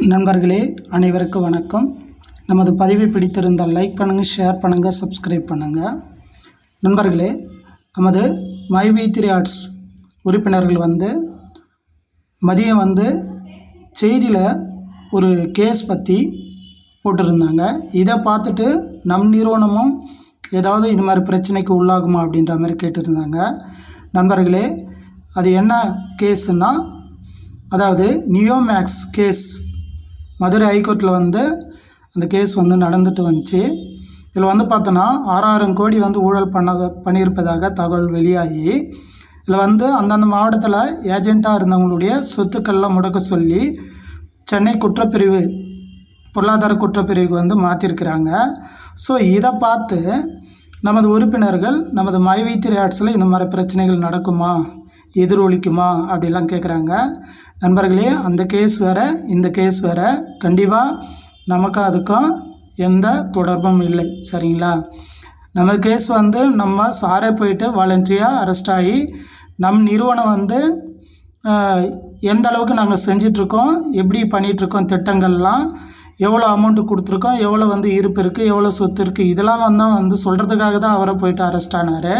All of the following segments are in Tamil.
நண்பர்களே அனைவருக்கும் வணக்கம். நமது பதிவை பிடித்திருந்தால் லைக் பண்ணுங்கள் ஷேர் பண்ணுங்கள் சப்ஸ்கிரைப் பண்ணுங்கள் நண்பர்களே நமது மை வி த்ரீ ஆர்ட்ஸ் உறுப்பினர்கள் வந்து மதியம் வந்து செய்தியில் ஒரு கேஸ் பற்றி போட்டிருந்தாங்க. இதை பார்த்துட்டு நம் நிறுவனமும் ஏதாவது இது மாதிரி பிரச்சனைக்கு உள்ளாகுமா அப்படின்ற மாதிரி கேட்டிருந்தாங்க. நண்பர்களே அது என்ன கேஸுன்னா அதாவது நியோமேக்ஸ் கேஸ் மதுரை ஹைகோர்ட்டில் வந்து அந்த கேஸ் வந்து நடந்துட்டு வந்துச்சு. இதில் வந்து பார்த்தோன்னா ஆறாயிரம் கோடி வந்து ஊழல் பண்ண பண்ணியிருப்பதாக தகவல் வெளியாகி இதில் வந்து அந்தந்த மாவட்டத்தில் ஏஜெண்ட்டாக இருந்தவங்களுடைய சொத்துக்கள்லாம் முடக்க சொல்லி சென்னை குற்றப்பிரிவு பொருளாதார குற்றப்பிரிவுக்கு வந்து மாற்றிருக்கிறாங்க ஸோ இதை பார்த்து நமது உறுப்பினர்கள் நமது மைவைத்திரி ஆட்ஸில் இந்த மாதிரி பிரச்சனைகள் நடக்குமா? எதிரொலிக்குமா அப்படிலாம் கேட்குறாங்க நண்பர்களே அந்த கேஸ் வேறு இந்த கேஸ் வேறு. கண்டிப்பாக நமக்கு அதுக்கும் எந்த தொடர்பும் இல்லை சரிங்களா? நம்ம கேஸ் வந்து நம்ம சாரே போயிட்டு வாலண்டரியாக அரெஸ்ட் ஆகி நம் நிறுவனம் வந்து எந்த அளவுக்கு நாங்கள் செஞ்சிட்ருக்கோம் எப்படி பண்ணிகிட்ருக்கோம் திட்டங்கள்லாம் எவ்வளோ அமௌண்ட்டு கொடுத்துருக்கோம் எவ்வளோ வந்து இருப்பு இருக்குது எவ்வளோ சொத்து இருக்குது இதெல்லாம் வந்து வந்து சொல்கிறதுக்காக தான் அவரை போயிட்டு அரெஸ்ட் ஆனார்.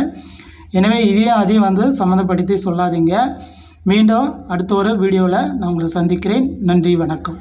எனவே இதையும் அதையும் வந்து சம்மந்தப்படுத்தி சொல்லாதீங்க. மீண்டும் அடுத்த ஒரு வீடியோவில் நான் உங்களை சந்திக்கிறேன். நன்றி வணக்கம்.